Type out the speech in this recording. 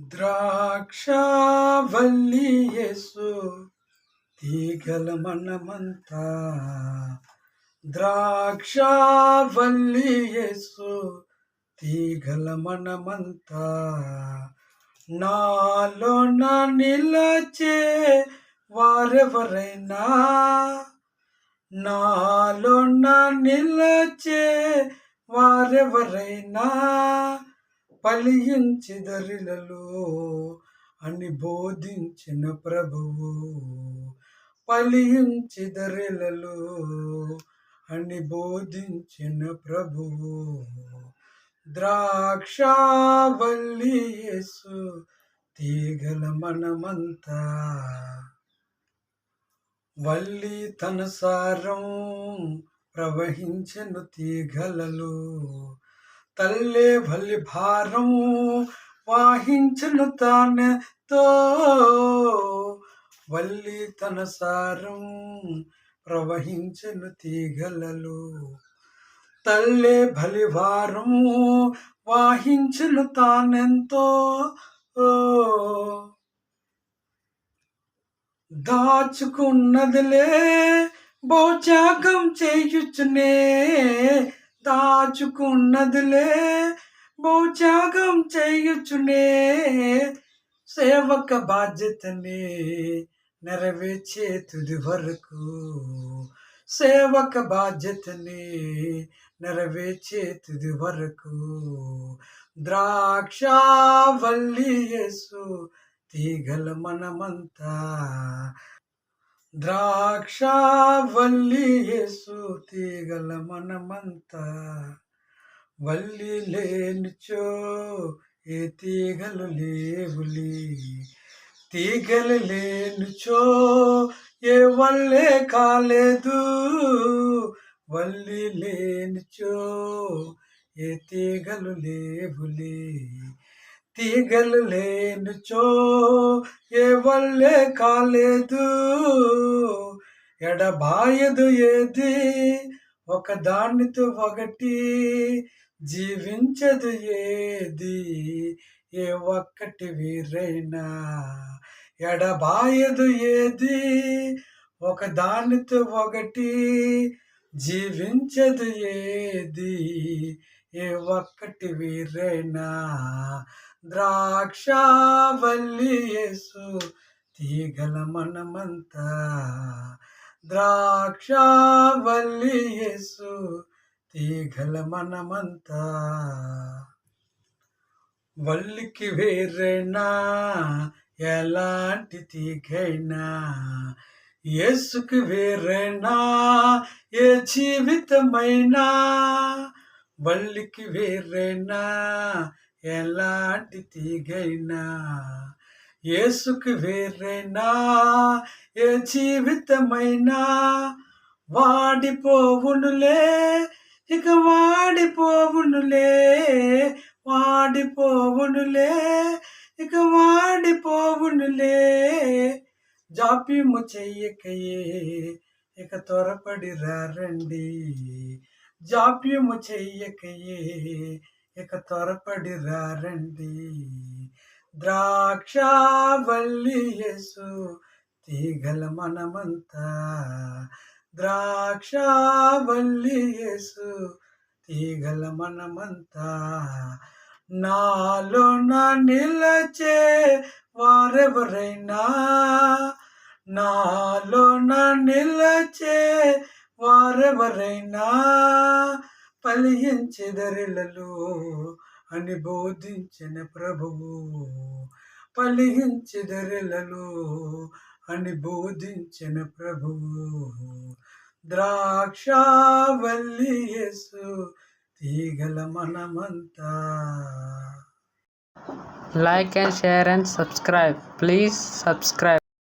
ద్రాక్షవల్లి యేసు తీగల మనమంతా. ద్రాక్షవల్లి యేసు తీగల మనమంతా. నాలో నా నిలచే వారెవరైనా? నాలో నా నిలచే వారెవరైనా? దరిలలో అని బోధించిన ప్రభువు. దరిలలో అని బోధించిన ప్రభువు. ద్రాక్షావల్లి యేసు తీగల మనమంతా. వల్లి తన సారం ప్రవహించను తీగలలో. తల్లే భల్లి భారము వాహించను తానెతో వల్లి తన సారం ప్రవహించను తీగలలు. తల్లే భారము వాహించను తానెంతో దాచుకున్నదిలే భోజాగం చేయుచునే. దాచుకున్నదిలే. బహుత్యాగం చేయుచునే. సేవక బాధ్యతని నెరవేర్చే తుది వరకు. సేవక బాధ్యతని నెరవేర్చే తుది వరకు. ద్రాక్షావల్లి యేసు తీగల మనమంతా ద్రాక్షావల్లి యేసు మనమంతా వల్లి లేనిచో ఏ తీగలు లేవులి? తీగలు లేనిచో ఏ వల్లే కాలేదు? వల్లి లేనిచో ఏ తీగలు లేవులే? తీగలు లేనుచో ఏ వల్లే కాలేదు. ఎడబాయదు ఏది? ఒక దానితో ఒకటి జీవించదు ఏది? ఏ ఒక్కటి వీరైనా ఎడబాయదు ఏది? ఒక దానితో ఒకటి జీవించదు ఏది? ఏ ఒక్కటి వీరైనా. ద్రాక్షావల్లి యేసు తీగల మనమంతా. ద్రాక్షావల్లి యేసు తీగల మనమంతా. వల్లికి వేరేనా ఎలాంటి తీగైనా. యేసుకి వేరేనా ఏ జీవితమైనా. వల్లికి వేరేనా? ఎలాంటి తీగైనా? ఏసుకి వేరైనా? ఏ జీవితమైనా? వాడిపోవునులే ఇక వాడిపోవునులే వాడిపోవునులే ఇక వాడిపోవునులే. జాప్యము చెయ్యకయే ఇక త్వరపడి రండి జాప్యము చెయ్యకయే ఇక త్వరపడి రండి ద్రాక్షావల్లి యేసు తీగల మనమంతా. ద్రాక్షావల్లి యేసు తీగల మనమంతా. నాలో నా నిలచే వారెవరైనా. నాలో నా నిలచే వారెవరైనా ఫలించెదరిలలో అని బోధించిన ప్రభువు. ఫలించెదరిలలో అని బోధించిన ప్రభువు. ద్రాక్షావల్లి యేసు తీగల మనమంతా. Like and share and subscribe please subscribe